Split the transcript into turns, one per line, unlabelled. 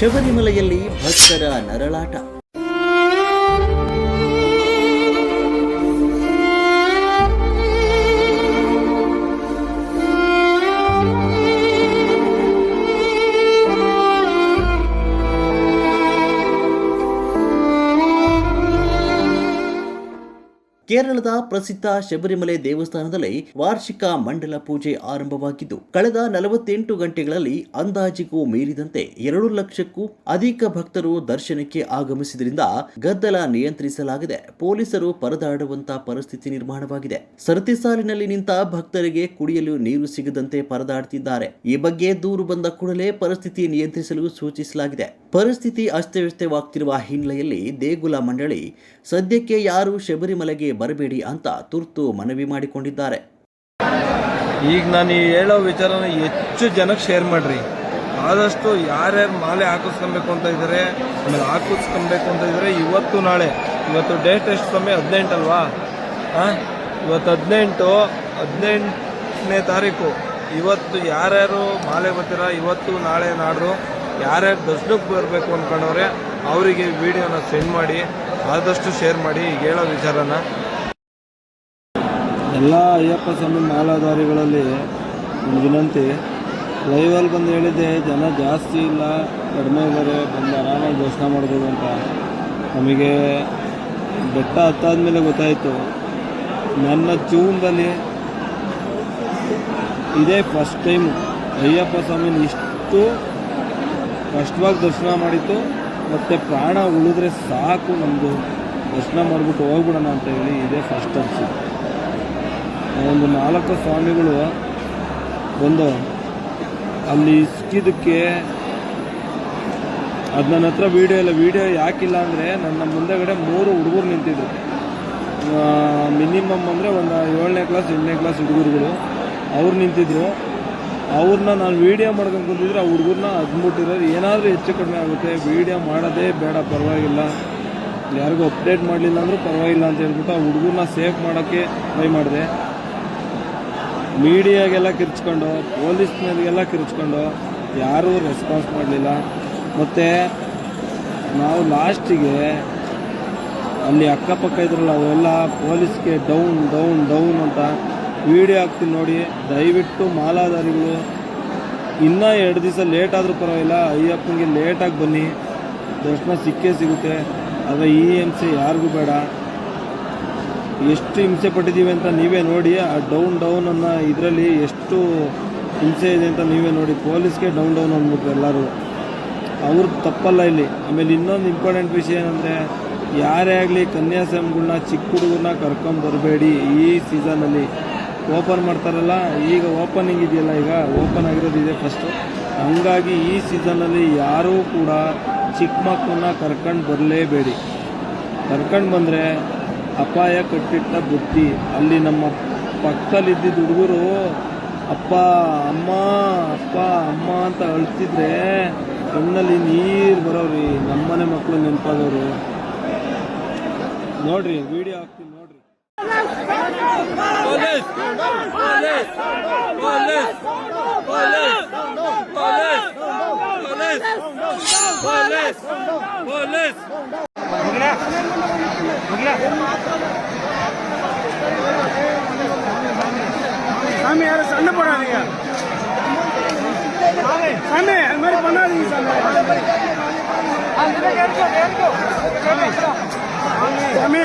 ಶಬರಿಮಲೆಯಲ್ಲಿ ಭಕ್ತರ ನರಳಾಟ. ಕೇರಳದ ಪ್ರಸಿದ್ಧ ಶಬರಿಮಲೆ ದೇವಸ್ಥಾನದಲ್ಲಿ ವಾರ್ಷಿಕ ಮಂಡಲ ಪೂಜೆ ಆರಂಭವಾಗಿದ್ದು, ಕಳೆದ ನಲವತ್ತೆಂಟು ಗಂಟೆಗಳಲ್ಲಿ ಅಂದಾಜಿಗೂ ಮೀರಿದಂತೆ ಎರಡು ಲಕ್ಷಕ್ಕೂ ಅಧಿಕ ಭಕ್ತರು ದರ್ಶನಕ್ಕೆ ಆಗಮಿಸಿದ್ರಿಂದ ಗದ್ದಲ ನಿಯಂತ್ರಿಸಲಾಗಿದೆ. ಪೊಲೀಸರು ಪರದಾಡುವಂತಹ ಪರಿಸ್ಥಿತಿ ನಿರ್ಮಾಣವಾಗಿದೆ. ಸರತಿ ಸಾಲಿನಲ್ಲಿ ನಿಂತ ಭಕ್ತರಿಗೆ ಕುಡಿಯಲು ನೀರು ಸಿಗದಂತೆ ಪರದಾಡುತ್ತಿದ್ದಾರೆ. ಈ ಬಗ್ಗೆ ದೂರು ಬಂದ ಕೂಡಲೇ ಪರಿಸ್ಥಿತಿ ನಿಯಂತ್ರಿಸಲು ಸೂಚಿಸಲಾಗಿದೆ. ಪರಿಸ್ಥಿತಿ ಅಸ್ತವ್ಯಸ್ತವಾಗ್ತಿರುವ ಹಿನ್ನೆಲೆಯಲ್ಲಿ ದೇಗುಲ ಮಂಡಳಿ ಸದ್ಯಕ್ಕೆ ಯಾರು ಶಬರಿಮಲೆಗೆ ಬರಬೇಡಿ ಅಂತ ತುರ್ತು ಮನವಿ ಮಾಡಿಕೊಂಡಿದ್ದಾರೆ.
ಈಗ ನಾನು ಈ ಹೇಳೋ ವಿಚಾರನ ಹೆಚ್ಚು ಜನಕ್ಕೆ ಶೇರ್ ಮಾಡ್ರಿ. ಆದಷ್ಟು ಯಾರ್ಯಾರು ಮಾಲೆ ಹಾಕಿಸ್ಕೊಬೇಕು ಅಂತ ಇದ್ದಾರೆ ಆಮೇಲೆ ಹಾಕಿಸ್ಕೊಬೇಕು ಅಂತ ಇದ್ದಾರೆ ಇವತ್ತು ನಾಳೆ, ಇವತ್ತು ಡೇಟ್ ಎಷ್ಟು ಸಮಯ ಹದಿನೆಂಟು ಅಲ್ವಾ? ಹಾಂ ಇವತ್ತು ಹದಿನೆಂಟು, ಹದಿನೆಂಟನೇ ತಾರೀಕು. ಇವತ್ತು ಯಾರ್ಯಾರು ಮಾಲೆ ಬರ್ತೀರಾ, ಇವತ್ತು ನಾಳೆ ನಾಡ್ರು ಯಾರ್ಯಾರು ದರ್ಶನಕ್ಕೆ ಬರಬೇಕು ಅಂದ್ಕೊಂಡವ್ರೆ ಅವರಿಗೆ ವಿಡಿಯೋನ ಸೆಂಡ್ ಮಾಡಿ, ಆದಷ್ಟು ಶೇರ್ ಮಾಡಿ ಹೇಳೋ ವಿಚಾರನ. ಎಲ್ಲ ಅಯ್ಯಪ್ಪ ಸ್ವಾಮಿ ಮಾಲಾಧಾರಿಗಳಲ್ಲಿ ಒಂದು ವಿನಂತಿ. ಲೈವಲ್ಲಿ ಬಂದು ಹೇಳಿದ್ದೆ, ಜನ ಜಾಸ್ತಿ ಇಲ್ಲ, ಕಡಿಮೆ ಇದ್ದಾರೆ, ಬಂದು ಆರಾಮಾಗಿ ದರ್ಶನ ಮಾಡ್ಬೋದು ಅಂತ. ನಮಗೆ ಬೆಟ್ಟ ಹತ್ತಾದ್ಮೇಲೆ ಗೊತ್ತಾಯಿತು. ನನ್ನ ಜೀವನದಲ್ಲಿ ಇದೇ ಫಸ್ಟ್ ಟೈಮ್ ಅಯ್ಯಪ್ಪ ಸ್ವಾಮಿನ ಇಷ್ಟು ಕಷ್ಟವಾಗಿ ದರ್ಶನ ಮಾಡಿತ್ತು. ಮತ್ತು ಪ್ರಾಣ ಉಳಿದ್ರೆ ಸಾಕು ನಮ್ಮದು ದರ್ಶನ ಮಾಡಿಬಿಟ್ಟು ಹೋಗ್ಬಿಡೋಣ ಅಂತ ಹೇಳಿ ಇದೇ ಫಸ್ಟ್ ಅನಿಸಿತ್ತು ಒಂದು ನಾಲ್ಕು ಸ್ವಾಮಿಗಳು ಬಂದು ಅಲ್ಲಿ ಸಿಕ್ಕಿದ್ದಕ್ಕೆ ಅದು ನನ್ನ ಹತ್ರ ವೀಡಿಯೋ ಇಲ್ಲ. ವೀಡಿಯೋ ಯಾಕಿಲ್ಲ ಅಂದರೆ ನನ್ನ ಮುಂದೆಗಡೆ ಮೂರು ಹುಡುಗರು ನಿಂತಿದ್ರು. ಮಿನಿಮಮ್ ಅಂದರೆ ಒಂದು ಏಳನೇ ಕ್ಲಾಸ್ ಎಂಟನೇ ಕ್ಲಾಸ್ ಹುಡುಗರುಗಳು. ಅವ್ರು ನಿಂತಿದ್ರು. ಅವ್ರನ್ನ ನಾನು ವೀಡಿಯೋ ಮಾಡ್ಕೊಂಡು ಕೂತಿದ್ರೆ ಆ ಹುಡುಗರನ್ನ ಅದ್ಬಿಟ್ಟಿರೋದು ಏನಾದರೂ ಹೆಚ್ಚು ಕಡಿಮೆ ಆಗುತ್ತೆ. ವೀಡಿಯೋ ಮಾಡೋದೇ ಬೇಡ, ಪರವಾಗಿಲ್ಲ. ಯಾರಿಗೂ ಅಪ್ಡೇಟ್ ಮಾಡಲಿಲ್ಲ ಅಂದರೂ ಪರವಾಗಿಲ್ಲ ಅಂತ ಹೇಳ್ಬಿಟ್ಟು ಆ ಹುಡುಗರನ್ನ ಸೇಫ್ ಮಾಡೋಕ್ಕೆ ಟ್ರೈ ಮಾಡಿದೆ. ಮೀಡಿಯಾಗೆಲ್ಲ ಕಿರ್ಚ್ಕೊಂಡು ಪೊಲೀಸ್ನವ್ರಿಗೆಲ್ಲ ಕಿರ್ಚ್ಕೊಂಡು ಯಾರೂ ರೆಸ್ಪಾನ್ಸ್ ಮಾಡಲಿಲ್ಲ. ಮತ್ತು ನಾವು ಲಾಸ್ಟಿಗೆ ಅಲ್ಲಿ ಅಕ್ಕಪಕ್ಕ ಇದ್ರಲ್ಲ, ಅವೆಲ್ಲ ಪೊಲೀಸ್ಗೆ ಡೌನ್ ಡೌನ್ ಡೌನ್ ಅಂತ ವಿಡಿಯೋ ಹಾಕ್ತೀನಿ ನೋಡಿ. ದಯವಿಟ್ಟು ಮಾಲಾಧಾರಿಗಳು, ಇನ್ನೂ ಎರಡು ದಿವಸ ಲೇಟ್ ಆದರೂ ಪರವಾಗಿಲ್ಲ, ಅಯ್ಯಪ್ಪನಿಗೆ ಲೇಟಾಗಿ ಬನ್ನಿ. ದರ್ಶನ ಸಿಕ್ಕೇ ಸಿಗುತ್ತೆ. ಆದರೆ ಈ ಸಿ ಯಾರಿಗೂ ಬೇಡ. ಎಷ್ಟು ಹಿಂಸೆ ಪಟ್ಟಿದ್ದೀವಿ ಅಂತ ನೀವೇ ನೋಡಿ, ಆ ಡೌನ್ ಡೌನ್ ಅನ್ನೋ ಇದರಲ್ಲಿ ಎಷ್ಟು ಹಿಂಸೆ ಇದೆ ಅಂತ ನೀವೇ ನೋಡಿ, ಪೊಲೀಸ್ಗೆ ಡೌನ್ ಡೌನ್ ಅಂದ್ಬಿಟ್ರು ಎಲ್ಲರೂ. ಅವ್ರ ತಪ್ಪಲ್ಲ ಇಲ್ಲಿ. ಆಮೇಲೆ ಇನ್ನೊಂದು ಇಂಪಾರ್ಟೆಂಟ್ ವಿಷಯ ಏನಂದರೆ, ಯಾರೇ ಆಗಲಿ ಕನ್ಯಾಸ್ವಾಮಿಗಳನ್ನ ಚಿಕ್ಕ ಹುಡುಗರನ್ನ ಕರ್ಕೊಂಡು ಬರಬೇಡಿ ಈ ಸೀಸನಲ್ಲಿ ಓಪನ್ ಮಾಡ್ತಾರಲ್ಲ, ಈಗ ಓಪನಿಂಗ್ ಇದೆಯಲ್ಲ ಈಗ ಓಪನ್ ಆಗಿರೋದು ಇದೆ ಫಸ್ಟು ಹಂಗಾಗಿ ಈ ಸೀಸನಲ್ಲಿ ಯಾರೂ ಕೂಡ ಚಿಕ್ಕ ಮಕ್ಕಳನ್ನ ಕರ್ಕೊಂಡು ಬರಲೇಬೇಡಿ. ಕರ್ಕೊಂಡು ಬಂದರೆ ಅಪಾಯ ಕಟ್ಟಿಟ್ಟ ಬುದ್ಧಿ. ಅಲ್ಲಿ ನಮ್ಮ ಪಕ್ಕದಲ್ಲಿ ಇದ್ದಿದ್ದ ಹುಡುಗರು, ಅಪ್ಪ, ಅಮ್ಮ ಅಪ್ಪ, ಅಮ್ಮ ಅಂತ ಅಳ್ತಿದ್ರೆ ಕಣ್ಣಲ್ಲಿ ನೀರು ಬರೋರಿ ನಮ್ಮನೆ ಮಕ್ಕಳು ನೆನಪಾದವರು. ನೋಡ್ರಿ, ವಿಡಿಯೋ ಹಾಕ್ತೀನಿ, ನೋಡ್ರಿ.
சாமி யாரும் சண்டை போடாதீங்க. சாமி அது மாதிரி பண்ணாதீங்க சாமி. சாமி